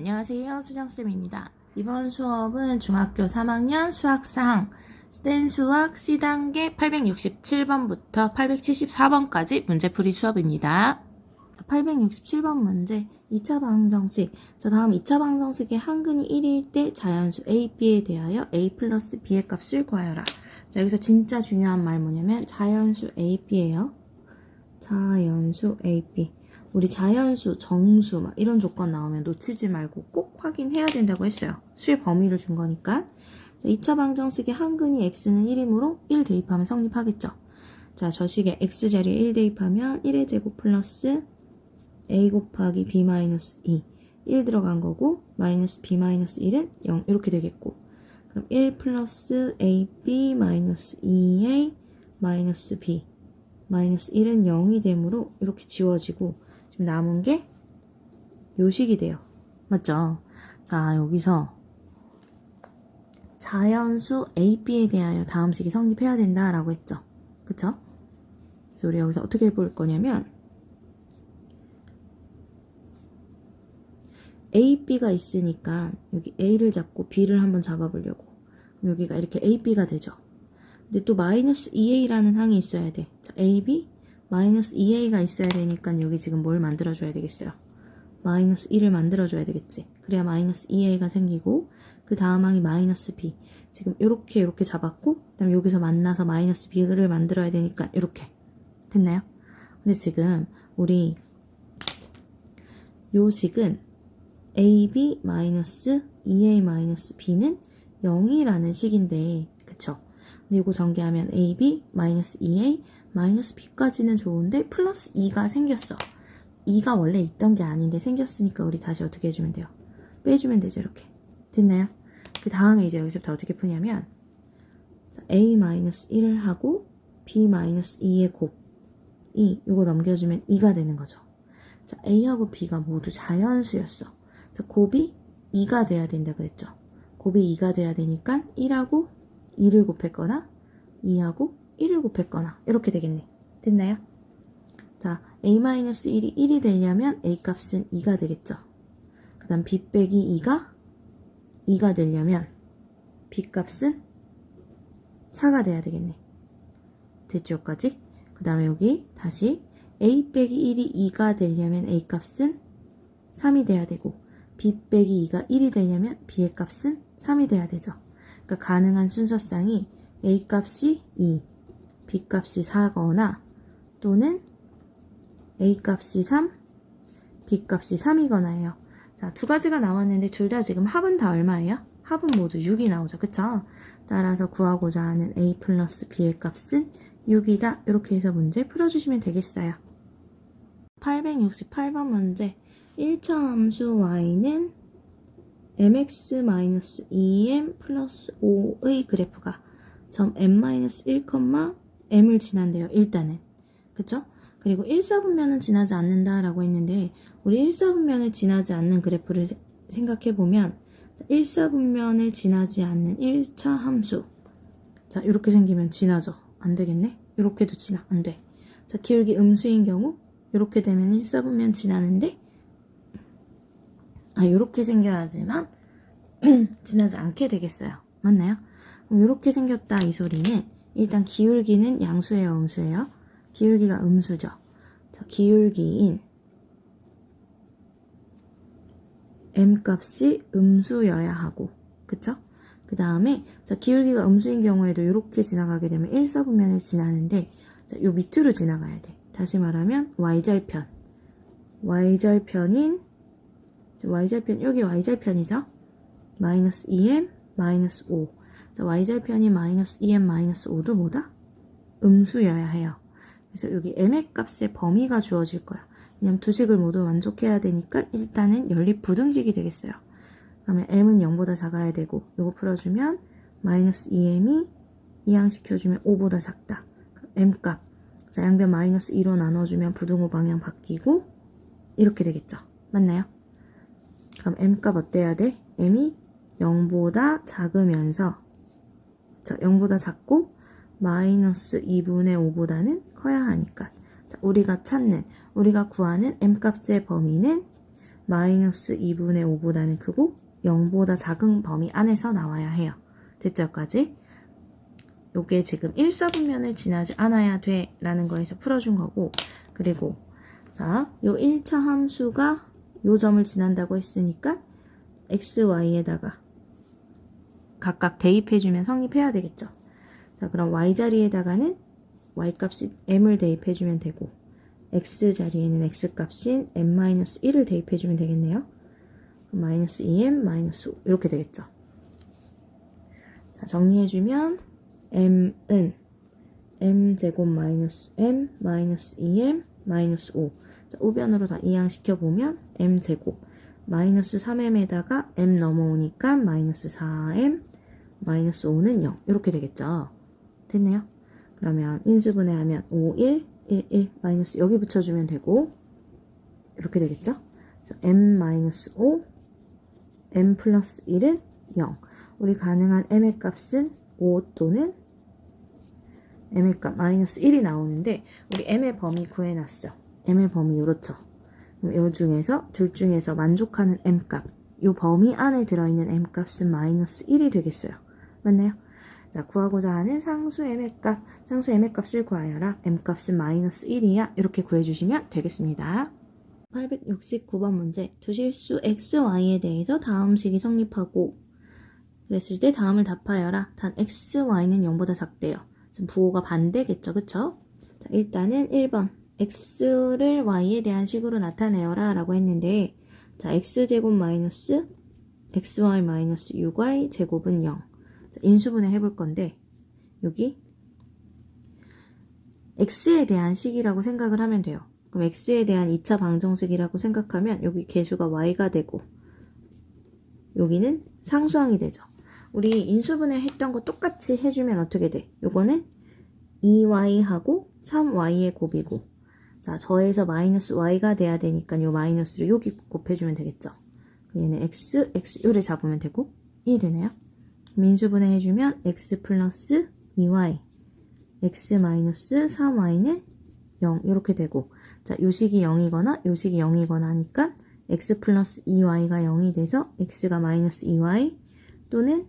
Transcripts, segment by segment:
안녕하세요. 수정쌤입니다. 이번 수업은 중학교 3학년 수학상 스탠 수학 C단계 867번부터 874번까지 문제풀이 수업입니다. 867번 문제 2차 방정식 자 다음 2차 방정식의 한근이 1일 때 자연수 a, b에 대하여 a 플러스 b의 값을 구하여라. 자 여기서 진짜 중요한 말 뭐냐면 자연수 a, b예요. 자연수 a, b 우리 자연수, 정수 막 이런 조건 나오면 놓치지 말고 꼭 확인해야 된다고 했어요. 수의 범위를 준 거니까. 자, 2차 방정식의 한근이 x는 1이므로 1 대입하면 성립하겠죠. 자, 저식에 x자리에 1 대입하면 1의 제곱 플러스 a 곱하기 b 마이너스 2. 1 들어간 거고 마이너스 b 마이너스 1은 0 이렇게 되겠고 그럼 1 플러스 ab 마이너스 2a 마이너스 b 마이너스 1은 0이 되므로 이렇게 지워지고 지금 남은 게 요식이 돼요. 맞죠? 자, 여기서 자연수 A, B에 대하여 다음 식이 성립해야 된다라고 했죠. 그쵸? 그래서 우리 여기서 어떻게 해볼 거냐면 A, B가 있으니까 여기 A를 잡고 B를 한번 잡아보려고 여기가 이렇게 A, B가 되죠. 근데 또 마이너스 2A라는 항이 있어야 돼. 자, A, B 마이너스 2a가 있어야 되니까 여기 지금 뭘 만들어줘야 되겠어요? 마이너스 1을 만들어줘야 되겠지. 그래야 마이너스 2a가 생기고 그 다음 항이 마이너스 b. 지금 이렇게 이렇게 잡았고 그 다음에 여기서 만나서 마이너스 b를 만들어야 되니까 이렇게 됐나요? 근데 지금 우리 요 식은 ab 마이너스 2a 마이너스 b는 0이라는 식인데 그쵸? 근데 이거 전개하면 ab 마이너스 2a 마이너스 b까지는 좋은데 플러스 2가 생겼어. 2가 원래 있던 게 아닌데 생겼으니까 우리 다시 어떻게 해주면 돼요? 빼주면 되죠 이렇게. 됐나요? 그 다음에 이제 여기서부터 어떻게 푸냐면 a 마이너스 1을 하고 b 마이너스 2의 곱 2, 이거 넘겨주면 2가 되는 거죠. 자, a하고 b가 모두 자연수였어. 자, 곱이 2가 돼야 된다 그랬죠. 곱이 2가 돼야 되니까 1하고 2를 곱했거나 2하고 1을 곱했거나 이렇게 되겠네. 됐나요? 자, a-1이 1이 되려면 a 값은 2가 되겠죠. 그 다음 b 빼기 2가 2가 되려면 b 값은 4가 돼야 되겠네. 됐죠, 여기까지? 그 다음에 여기 다시 a 빼기 1이 2가 되려면 a 값은 3이 돼야 되고 b 빼기 2가 1이 되려면 b의 값은 3이 돼야 되죠. 그러니까 가능한 순서상이 a 값이 2, b 값이 4거나 또는 a 값이 3, b 값이 3이거나예요. 자, 두 가지가 나왔는데 둘 다 지금 합은 다 얼마예요? 합은 모두 6이 나오죠. 그쵸? 따라서 구하고자 하는 a 플러스 b의 값은 6이다. 이렇게 해서 문제 풀어주시면 되겠어요. 868번 문제 1차 함수 y는 mx-2m 플러스 5의 그래프가 점 m-1, m을 지난대요. 일단은. 그쵸? 그리고 1사분면은 지나지 않는다라고 했는데 우리 1사분면을 지나지 않는 그래프를 생각해보면 1사분면을 지나지 않는 1차 함수 자 이렇게 생기면 지나죠. 안 되겠네? 이렇게도 지나. 안 돼. 자 기울기 음수인 경우 이렇게 되면 1사분면 지나는데 아 이렇게 생겨야지만 지나지 않게 되겠어요. 맞나요? 그럼 이렇게 생겼다 이 소리는 일단 기울기는 양수예요, 음수예요? 기울기가 음수죠. 자, 기울기인 m 값이 음수여야 하고, 그쵸? 그 다음에 자 기울기가 음수인 경우에도 이렇게 지나가게 되면 1사분면을 지나는데 자, 요 밑으로 지나가야 돼. 다시 말하면 y절편. y절편인 y절편 여기 y절편이죠. 마이너스 2m 마이너스 5. 자, y절편이 마이너스 2m 마이너스 5도 뭐다? 음수여야 해요. 그래서 여기 m의 값의 범위가 주어질 거야. 왜냐면 두 식을 모두 만족해야 되니까 일단은 연립 부등식이 되겠어요. 그러면 m은 0보다 작아야 되고 이거 풀어주면 마이너스 2m이 이항시켜주면 5보다 작다. m값 자 양변 마이너스 2로 나눠주면 부등호 방향 바뀌고 이렇게 되겠죠. 맞나요? 그럼 m값 어때야 돼? m이 0보다 작으면서 자 0보다 작고 마이너스 2분의 5보다는 커야 하니까 자, 우리가 찾는 우리가 구하는 m값의 범위는 마이너스 2분의 5보다는 크고 0보다 작은 범위 안에서 나와야 해요. 됐죠? 여기까지? 요게 지금 1, 4분면을 지나지 않아야 돼 라는 거에서 풀어준 거고 그리고 자, 요 1차 함수가 요 점을 지난다고 했으니까 x, y에다가 각각 대입해주면 성립해야 되겠죠. 자, 그럼 y 자리에다가는 y 값인 m을 대입해주면 되고 x 자리에는 x 값인 m-1을 대입해주면 되겠네요. 마이너스 2m 마이너스 5 이렇게 되겠죠. 자, 정리해주면 m은 m제곱 마이너스 m 마이너스 2m 마이너스 5 자, 우변으로 다 이항시켜 보면 m제곱 마이너스 3m에다가 m 넘어오니까 마이너스 4m 마이너스 5는 0 이렇게 되겠죠. 됐네요. 그러면 인수분해하면 5, 1, 1, 1 마이너스 여기 붙여주면 되고 이렇게 되겠죠. 그래서 m 마이너스 5 m 플러스 1은 0 우리 가능한 m의 값은 5 또는 m의 값 마이너스 1이 나오는데 우리 m의 범위 구해놨어. m의 범위 요렇죠. 이 중에서 둘 중에서 만족하는 m 값, 요 범위 안에 들어있는 m 값은 마이너스 1이 되겠어요. 맞나요? 자, 구하고자 하는 상수 m의 값, 상수 m의 값을 구하여라. m 값은 마이너스 1이야. 이렇게 구해주시면 되겠습니다. 869번 문제. 두 실수 x, y에 대해서 다음 식이 성립하고 그랬을 때 다음을 답하여라. 단 x, y는 0보다 작대요. 지금 부호가 반대겠죠. 그쵸? 자, 일단은 1번. x를 y에 대한 식으로 나타내어라 라고 했는데 자, x제곱 마이너스 xy 마이너스 6y 제곱은 0. 자, 인수분해 해볼 건데 여기 x에 대한 식이라고 생각을 하면 돼요. 그럼 x에 대한 2차 방정식이라고 생각하면 여기 개수가 y가 되고 여기는 상수항이 되죠. 우리 인수분해 했던 거 똑같이 해주면 어떻게 돼? 요거는 2y하고 3y의 곱이고 자 저에서 마이너스 y가 돼야 되니까 요 마이너스를 여기 곱해주면 되겠죠. 얘는 x, x 요를 잡으면 되고 2 되네요. 민수분해 해주면 x 플러스 2y x 마이너스 3y는 0 이렇게 되고 자 요식이 0이거나 요식이 0이거나 하니까 x 플러스 2y가 0이 돼서 x가 마이너스 2y 또는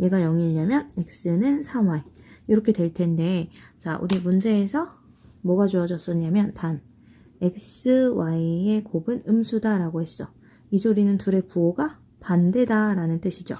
얘가 0이려면 x는 3y 이렇게 될 텐데 자 우리 문제에서 뭐가 주어졌었냐면 단 x, y의 곱은 음수다 라고 했어. 이 소리는 둘의 부호가 반대다 라는 뜻이죠.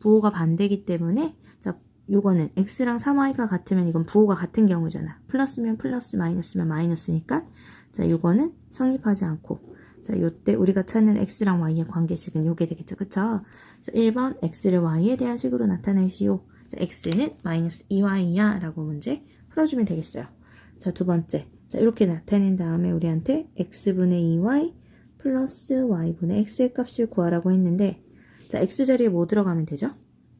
부호가 반대기 때문에 자 요거는 x랑 3y가 같으면 이건 부호가 같은 경우잖아. 플러스면 플러스 마이너스면 마이너스니까 자 요거는 성립하지 않고 자 요때 우리가 찾는 x랑 y의 관계식은 요게 되겠죠. 그쵸? 자 1번 x를 y에 대한 식으로 나타내시오. 자 x는 마이너스 2y야 라고 문제 풀어주면 되겠어요. 자 두 번째 자 이렇게 나타낸 다음에 우리한테 x분의 2y 플러스 y분의 x의 값을 구하라고 했는데 자, x 자리에 뭐 들어가면 되죠?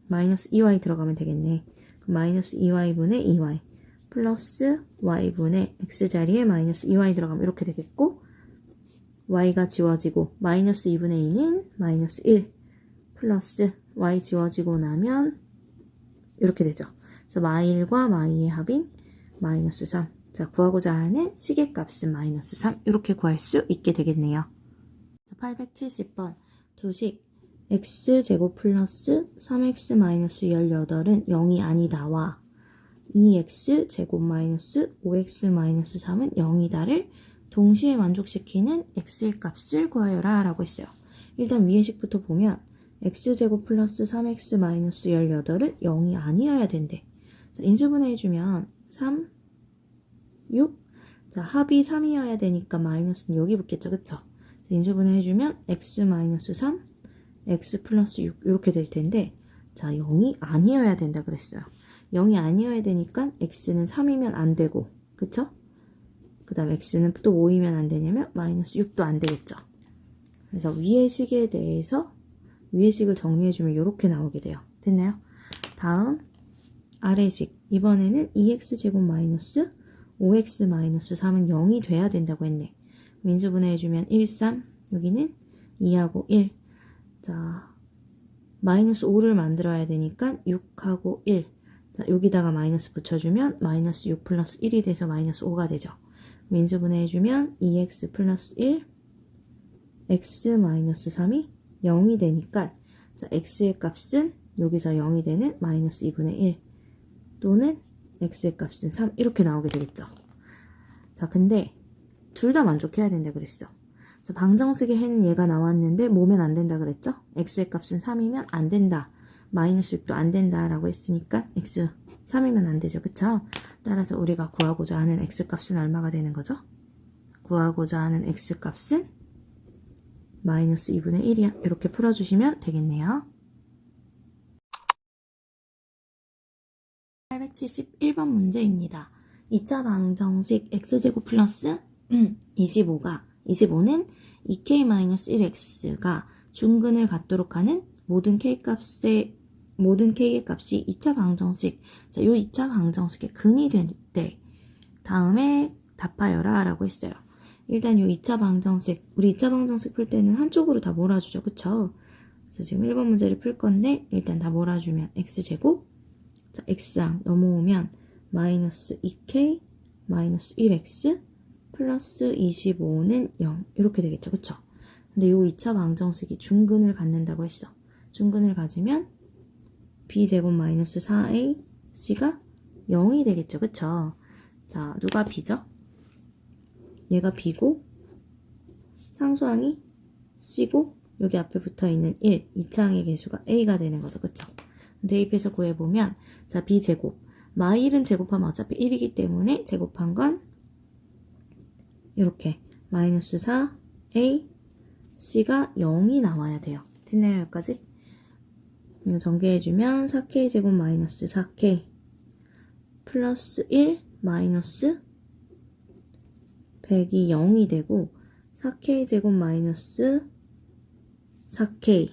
마이너스 2y 들어가면 되겠네. 마이너스 2y분의 2y 플러스 y분의 x 자리에 마이너스 2y 들어가면 이렇게 되겠고 y가 지워지고 마이너스 2분의 2는 마이너스 1 플러스 y 지워지고 나면 이렇게 되죠. 그래서 마일과 마이의 합인 마이너스 3. 자, 구하고자 하는 시계값은 마이너스 3. 이렇게 구할 수 있게 되겠네요. 870번 두식 x제곱 플러스 3x 마이너스 18은 0이 아니다와 2x 제곱 마이너스 5x 마이너스 3은 0이다를 동시에 만족시키는 x의 값을 구하여라 라고 했어요. 일단 위의 식부터 보면 x제곱 플러스 3x 마이너스 18은 0이 아니어야 된대. 자, 인수분해 해주면 3, 6. 자, 합이 3이어야 되니까 마이너스는 여기 붙겠죠. 그쵸? 인수분해 해주면 x 마이너스 3, x 플러스 6 이렇게 될 텐데 자 0이 아니어야 된다 그랬어요. 0이 아니어야 되니까 x는 3이면 안 되고 그쵸? 그 다음 x는 또 5이면 안 되냐면 마이너스 6도 안 되겠죠. 그래서 위의 식에 대해서 위의 식을 정리해주면 이렇게 나오게 돼요. 됐나요? 다음 아래 식 이번에는 2x제곱 마이너스 5x 마이너스 3은 0이 돼야 된다고 했네. 민수분해 해주면 1, 3 여기는 2하고 1 자, 마이너스 5를 만들어야 되니까 6하고 1. 자, 여기다가 마이너스 붙여주면 마이너스 6 플러스 1이 돼서 마이너스 5가 되죠. 민수분해 해주면 2x 플러스 1 x 마이너스 3이 0이 되니까 자, x의 값은 여기서 0이 되는 마이너스 2분의 1 또는 x의 값은 3 이렇게 나오게 되겠죠. 자, 근데 둘 다 만족해야 된다 그랬어. 자, 방정식의 해는 얘가 나왔는데 뭐면 안 된다 그랬죠? x의 값은 3이면 안 된다. 마이너스 6도 안 된다라고 했으니까 x 3이면 안 되죠. 그쵸? 따라서 우리가 구하고자 하는 x 값은 얼마가 되는 거죠? 구하고자 하는 x 값은 마이너스 2분의 1이야. 이렇게 풀어주시면 되겠네요. 871번 문제입니다. 2차 방정식 x제곱 플러스 25가 25는 2k-1x가 중근을 갖도록 하는 모든 k 값의 모든 k의 값이 2차 방정식 자, 요 2차 방정식의 근이 될 때 다음에 답하여라 라고 했어요. 일단 요 2차 방정식 우리 2차 방정식 풀 때는 한쪽으로 다 몰아주죠. 그쵸? 그래서 지금 1번 문제를 풀 건데 일단 다 몰아주면 x제곱 자, x항 넘어오면 마이너스 2k 마이너스 1x 플러스 25는 0 이렇게 되겠죠. 그쵸? 근데 요 2차 방정식이 중근을 갖는다고 했어. 중근을 가지면 b제곱 마이너스 4a c가 0이 되겠죠. 그쵸? 자, 누가 b죠? 얘가 b고 상수항이 c고 여기 앞에 붙어있는 1, 2차항의 개수가 a가 되는 거죠. 그쵸? 대입해서 구해보면 자 b제곱 마일은 제곱하면 어차피 1이기 때문에 제곱한 건 이렇게 마이너스 4a c가 0이 나와야 돼요. 됐나요 여기까지? 전개해주면 4k 제곱 마이너스 4k 플러스 1 마이너스 100이 0이 되고 4k 제곱 마이너스 4k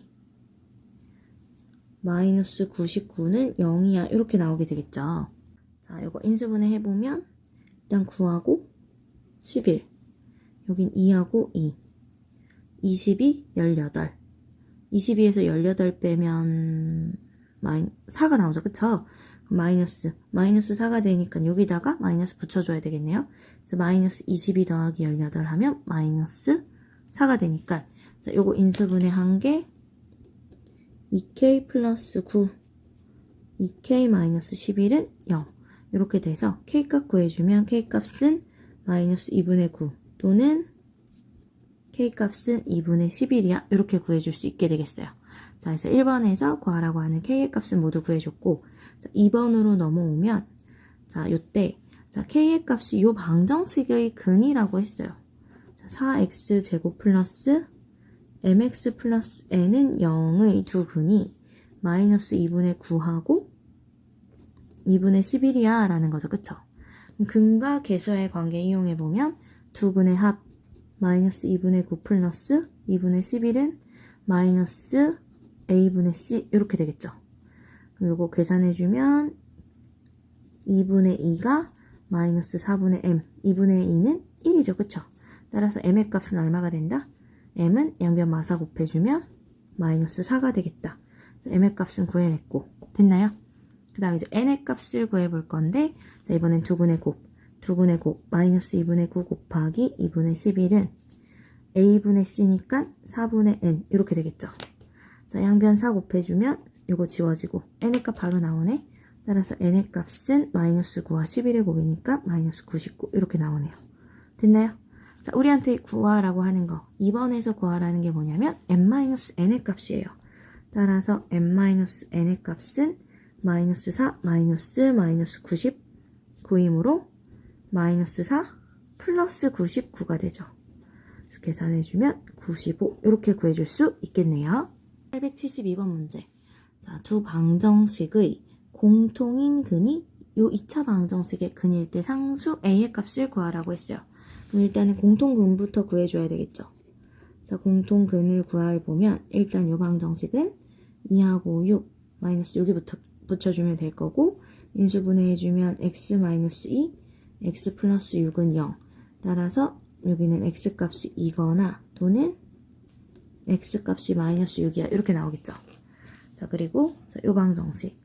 마이너스 99는 0이야. 이렇게 나오게 되겠죠. 자, 이거 인수분해 해보면 일단 9하고 11 여긴 2하고 2 22, 18 22에서 18 빼면 마이, 4가 나오죠. 그쵸? 마이너스. 마이너스 4가 되니까 여기다가 마이너스 붙여줘야 되겠네요. 그래서 마이너스 22 더하기 18 하면 마이너스 4가 되니까. 자, 요거 인수분해 한게 2k 플러스 9 2k 마이너스 11은 0 이렇게 돼서 k값 구해주면 k값은 마이너스 2분의 9 또는 k값은 2분의 11이야 이렇게 구해줄 수 있게 되겠어요 자 그래서 1번에서 구하라고 하는 k의 값은 모두 구해줬고 자, 2번으로 넘어오면 자 요때 자 k의 값이 요 방정식의 근이라고 했어요 자, 4x 제곱 플러스 mx 플러스 n은 0의 두 근이 마이너스 2분의 9하고 2분의 11이야 라는 거죠. 그쵸? 근과 계수의 관계 이용해보면 두 근의 합 마이너스 2분의 9 플러스 2분의 11은 마이너스 a분의 c 이렇게 되겠죠. 그럼 이거 계산해주면 2분의 2가 마이너스 4분의 m 2분의 2는 1이죠. 그쵸? 따라서 m의 값은 얼마가 된다? m은 양변 마사 곱해주면 마이너스 4가 되겠다. m의 값은 구해냈고 됐나요? 그 다음에 이제 n의 값을 구해볼 건데 자 이번엔 두분의 곱, 두분의 곱 마이너스 2분의 9 곱하기 2분의 11은 a분의 c니까 4분의 n 이렇게 되겠죠. 자 양변 4 곱해주면 이거 지워지고 n의 값 바로 나오네. 따라서 n의 값은 마이너스 9와 11의 곱이니까 마이너스 99 이렇게 나오네요. 됐나요? 자, 우리한테 구하라고 하는 거 2번에서 구하라는 게 뭐냐면 n-n의 값이에요. 따라서 n-n의 값은 마이너스 4, 마이너스 마이너스 99이므로 마이너스 4 플러스 99가 되죠. 그래서 계산해주면 95 이렇게 구해줄 수 있겠네요. 872번 문제 자, 두 방정식의 공통인 근이 요 2차 방정식의 근일 때 상수 a의 값을 구하라고 했어요. 그럼 일단은 공통근부터 구해줘야 되겠죠. 자, 공통근을 구해보면 일단 요 방정식은 2하고 6 마이너스 6이 붙어, 붙여주면 될 거고 인수분해해주면 x 마이너스 2 x 플러스 6은 0 따라서 여기는 x값이 2거나 또는 x값이 마이너스 6이야 이렇게 나오겠죠. 자 그리고 자, 요 방정식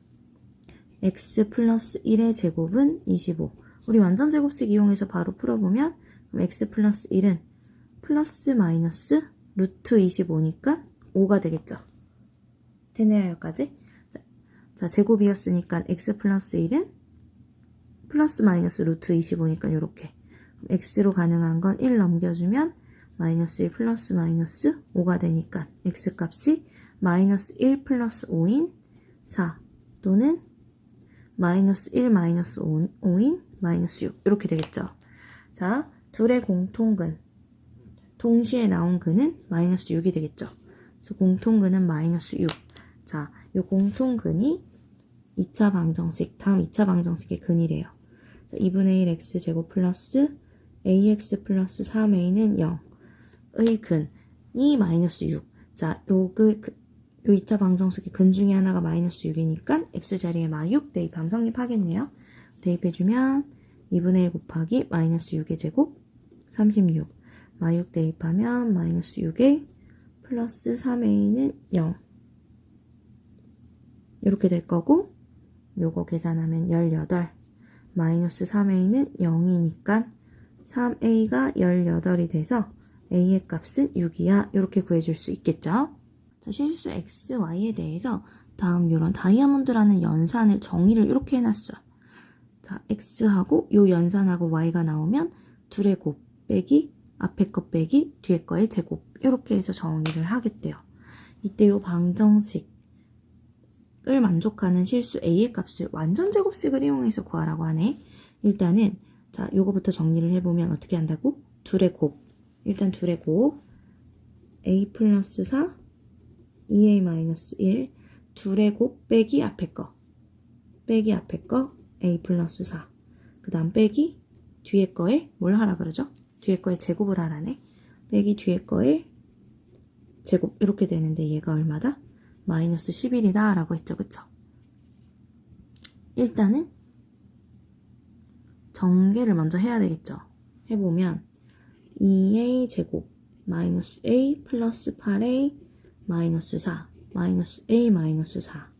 x 플러스 1의 제곱은 25 우리 완전 제곱식 이용해서 바로 풀어보면 x 플러스 1은 플러스 마이너스 루트 25니까 5가 되겠죠. 되네요, 여기까지. 자, 자, 제곱이었으니까 x 플러스 1은 플러스 마이너스 루트 25니까 요렇게. x로 가능한 건 1 넘겨주면 마이너스 1 플러스 마이너스 5가 되니까 x 값이 마이너스 1 플러스 5인 4 또는 마이너스 1 마이너스 5인 마이너스 6 이렇게 되겠죠. 자, 둘의 공통근 동시에 나온 근은 마이너스 6이 되겠죠. 그래서 공통근은 마이너스 6. 자, 이 공통근이 2차 방정식, 다음 2차 방정식의 근이래요. 자, 2분의 1 x제곱 플러스 ax 플러스 3a는 0의 근이 마이너스 6. 자, 요, 그, 그, 요 2차 방정식의 근 중에 하나가 마이너스 6이니까 x자리에 마6 대입하면 성립하겠네요. 대입해주면 2분의 1 곱하기 마이너스 6의 제곱 36. 마6 대입하면 마이너스 6에 플러스 3a는 0. 이렇게 될 거고 요거 계산하면 18. 마이너스 3a는 0이니까 3a가 18이 돼서 a의 값은 6이야. 이렇게 구해줄 수 있겠죠? 자, 실수 x, y에 대해서 다음 이런 다이아몬드라는 연산을 정의를 이렇게 해놨어. 자, x하고 요 연산하고 y가 나오면 둘의 곱 빼기 앞에 거 빼기 뒤에 거의 제곱 이렇게 해서 정의를 하겠대요. 이때 요 방정식 을 만족하는 실수 a의 값을 완전 제곱식을 이용해서 구하라고 하네. 일단은 자 요거부터 정리를 해보면 어떻게 한다고? 둘의 곱 일단 둘의 곱 a 플러스 4 2a 마이너스 1 둘의 곱 빼기 앞에 거 빼기 앞에 거 a 플러스 4그 다음 빼기 뒤에 거에 뭘 하라 그러죠? 뒤에 거에 제곱을 하라네. 빼기 뒤에 거에 제곱 이렇게 되는데 얘가 얼마다? 마이너스 11이다 라고 했죠. 그쵸? 일단은 전개를 먼저 해야 되겠죠. 해보면 2a 제곱 마이너스 a 플러스 8a 마이너스 4 마이너스 a 마이너스 4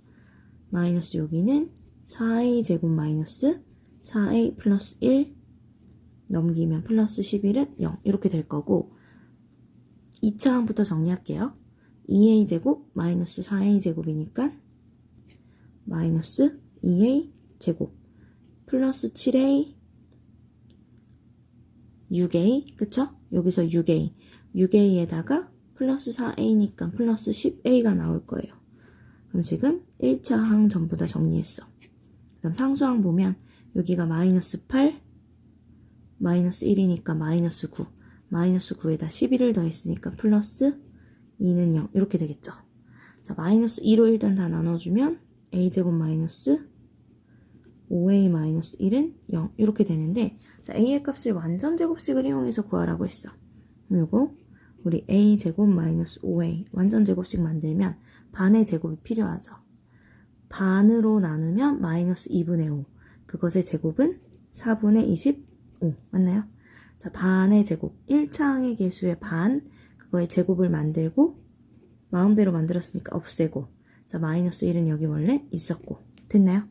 마이너스 여기는 4a 제곱 마이너스 4a 플러스 1 넘기면 플러스 11은 0 이렇게 될 거고 2차 항부터 정리할게요. 2a 제곱 마이너스 4a 제곱이니까 마이너스 2a 제곱 플러스 7a 6a 그쵸? 여기서 6a 6a에다가 플러스 4a니까 플러스 10a가 나올 거예요. 그럼 지금 1차 항 전부 다 정리했어. 그 다음 상수항 보면 여기가 마이너스 8 마이너스 1이니까 마이너스 9. 마이너스 9에다 11을 더했으니까 플러스 2는 0. 이렇게 되겠죠. 자, 마이너스 2로 일단 다 나눠주면 a제곱 마이너스 5a 마이너스 1은 0. 이렇게 되는데 자, a의 값을 완전 제곱식을 이용해서 구하라고 했어. 그리고 우리 a제곱 마이너스 5a 완전 제곱식 만들면 반의 제곱이 필요하죠. 반으로 나누면 마이너스 2분의 5. 그것의 제곱은 4분의 20 5 맞나요? 자, 반의 제곱 1차항의 개수의 반 그거의 제곱을 만들고 마음대로 만들었으니까 없애고 자, 마이너스 1은 여기 원래 있었고 됐나요?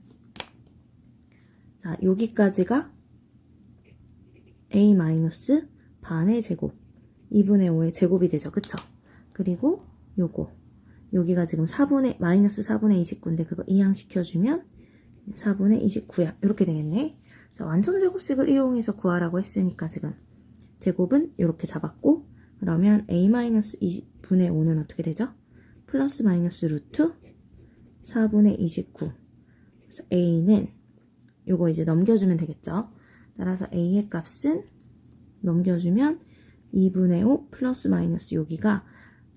자, 여기까지가 a 마이너스 반의 제곱 2분의 5의 제곱이 되죠. 그쵸? 그리고 요거 여기가 지금 4분의 마이너스 4분의 29인데 그거 이항시켜주면 4분의 29야 이렇게 되겠네. 자, 완전 제곱식을 이용해서 구하라고 했으니까 지금 제곱은 이렇게 잡았고 그러면 a-2분의 5는 어떻게 되죠? 플러스 마이너스 루트 4분의 29 그래서 a는 요거 이제 넘겨주면 되겠죠? 따라서 a의 값은 넘겨주면 2분의 5 플러스 마이너스 여기가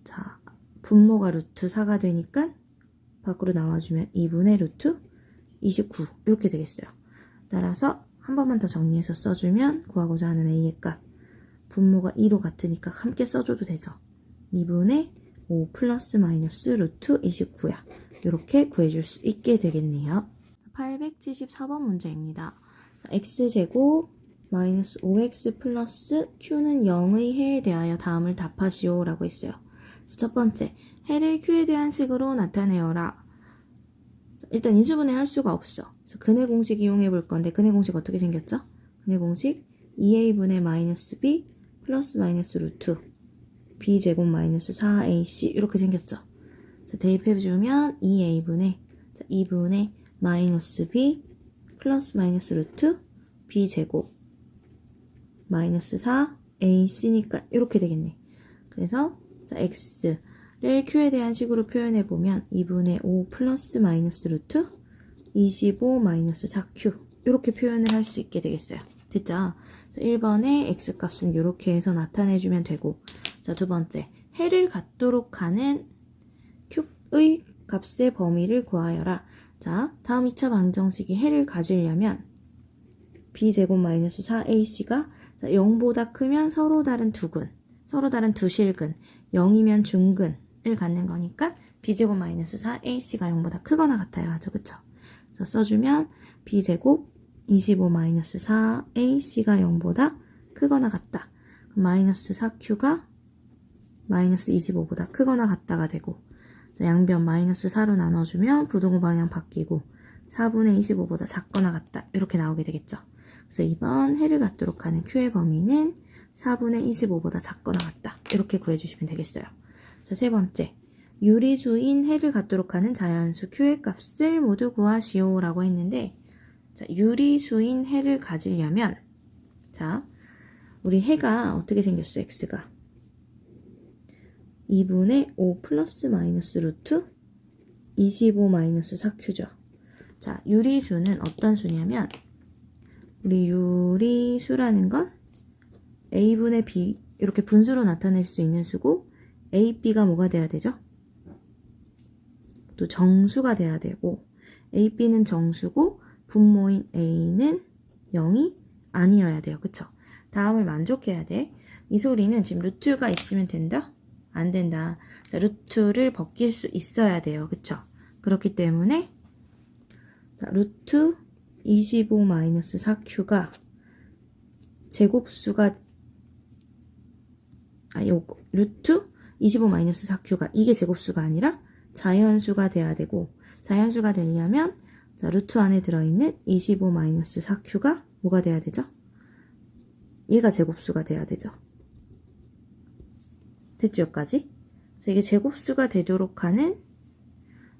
자 분모가 루트 4가 되니까 밖으로 나와주면 2분의 루트 29 이렇게 되겠어요. 따라서 한 번만 더 정리해서 써주면 구하고자 하는 a의 값 분모가 2로 같으니까 함께 써줘도 되죠. 2분의 5 플러스 마이너스 루트 29야. 이렇게 구해줄 수 있게 되겠네요. 874번 문제입니다. 자, x제곱 마이너스 5x 플러스 q는 0의 해에 대하여 다음을 답하시오 라고 했어요. 자, 첫 번째, 해를 q에 대한 식으로 나타내어라. 자, 일단 인수분해 할 수가 없어. 그래서 근의 공식 이용해 볼 건데 근의 공식 어떻게 생겼죠? 근의 공식 2a분의 마이너스 b 플러스 마이너스 루트 b제곱 마이너스 4ac 이렇게 생겼죠. 자, 대입해주면 2a분의 자, 2분의 마이너스 b 플러스 마이너스 루트 b제곱 마이너스 4ac니까 이렇게 되겠네. 그래서 자, x를 q에 대한 식으로 표현해보면 2분의 5 플러스 마이너스 루트 25 마이너스 4q 이렇게 표현을 할 수 있게 되겠어요. 됐죠? 자, 1번의 x값은 이렇게 해서 나타내주면 되고 자, 두 번째 해를 갖도록 하는 q의 값의 범위를 구하여라. 자, 다음 2차 방정식이 해를 가지려면 b제곱 마이너스 4ac가 0보다 크면 서로 다른 두근, 서로 다른 두 실근, 0이면 중근을 갖는 거니까 b제곱 마이너스 4ac가 0보다 크거나 같아야 하죠. 그쵸? 써주면 b제곱 25 마이너스 4ac가 0보다 크거나 같다. 마이너스 4q가 마이너스 25보다 크거나 같다가 되고 자, 양변 마이너스 4로 나눠주면 부등호 방향 바뀌고 4분의 25보다 작거나 같다 이렇게 나오게 되겠죠. 그래서 2번 해를 갖도록 하는 q의 범위는 4분의 25보다 작거나 같다 이렇게 구해주시면 되겠어요. 자, 세 번째 유리수인 해를 갖도록 하는 자연수 q의 값을 모두 구하시오 라고 했는데 자, 유리수인 해를 가지려면 자 우리 해가 어떻게 생겼어 x가 2분의 5 플러스 마이너스 루트 25 마이너스 4큐죠. 자, 유리수는 어떤 수냐면 우리 유리수라는 건 a분의 b 이렇게 분수로 나타낼 수 있는 수고 a, b가 뭐가 돼야 되죠? 또 정수가 돼야 되고 a, b는 정수고 분모인 a는 0이 아니어야 돼요. 그쵸? 다음을 만족해야 돼. 이 소리는 지금 루트가 있으면 된다? 안 된다. 자, 루트를 벗길 수 있어야 돼요. 그쵸? 그렇기 때문에 자, 루트 25 마이너스 4q가 제곱수가 아, 요 루트 25 마이너스 4q가 이게 제곱수가 아니라 자연수가 돼야 되고 자연수가 되려면 자, 루트 안에 들어있는 25 마이너스 4q가 뭐가 돼야 되죠? 얘가 제곱수가 돼야 되죠. 됐죠, 여기까지? 그래서 이게 제곱수가 되도록 하는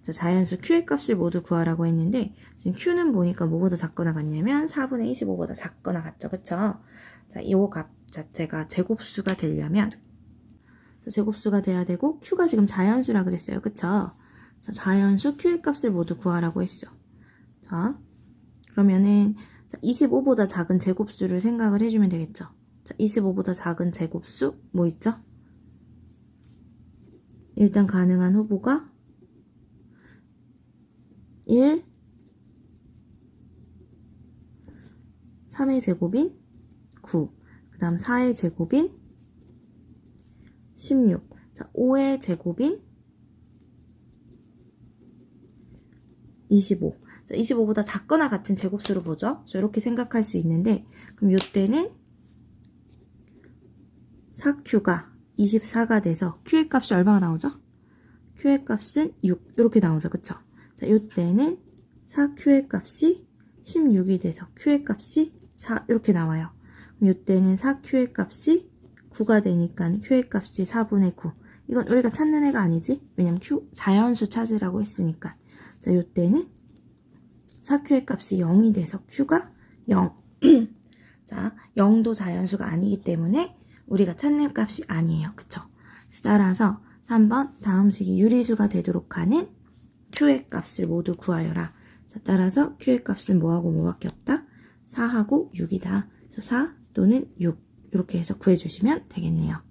자, 자연수 q의 값을 모두 구하라고 했는데 지금 q는 보니까 뭐보다 작거나 같냐면 4분의 25보다 작거나 같죠, 그쵸? 자, 이 값 자체가 제곱수가 되려면 자, 제곱수가 돼야 되고 q가 지금 자연수라 그랬어요, 그쵸? 자, 자연수 q의 값을 모두 구하라고 했어. 자, 그러면은 25보다 작은 제곱수를 생각을 해주면 되겠죠. 자, 25보다 작은 제곱수 뭐 있죠? 일단 가능한 후보가 1, 3의 제곱인 9, 그 다음 4의 제곱인 16, 자, 5의 제곱인 25. 자, 25보다 작거나 같은 제곱수로 보죠. 그래서 이렇게 생각할 수 있는데, 그럼 이때는 4q가 24가 돼서 q의 값이 얼마가 나오죠? q의 값은 6 이렇게 나오죠. 그쵸? 자, 이때는 4q의 값이 16이 돼서 q의 값이 4 이렇게 나와요. 그럼 이때는 4q의 값이 9가 되니까 q의 값이 4분의 9. 이건 우리가 찾는 애가 아니지? 왜냐면 q 자연수 찾으라고 했으니까. 자, 이때는 4q의 값이 0이 돼서 q가 0. 자, 0도 자연수가 아니기 때문에 우리가 찾는 값이 아니에요. 그쵸? 따라서 3번 다음 식이 유리수가 되도록 하는 q의 값을 모두 구하여라. 자, 따라서 q의 값은 뭐하고 뭐밖에 없다? 4하고 6이다. 그래서 4 또는 6 이렇게 해서 구해주시면 되겠네요.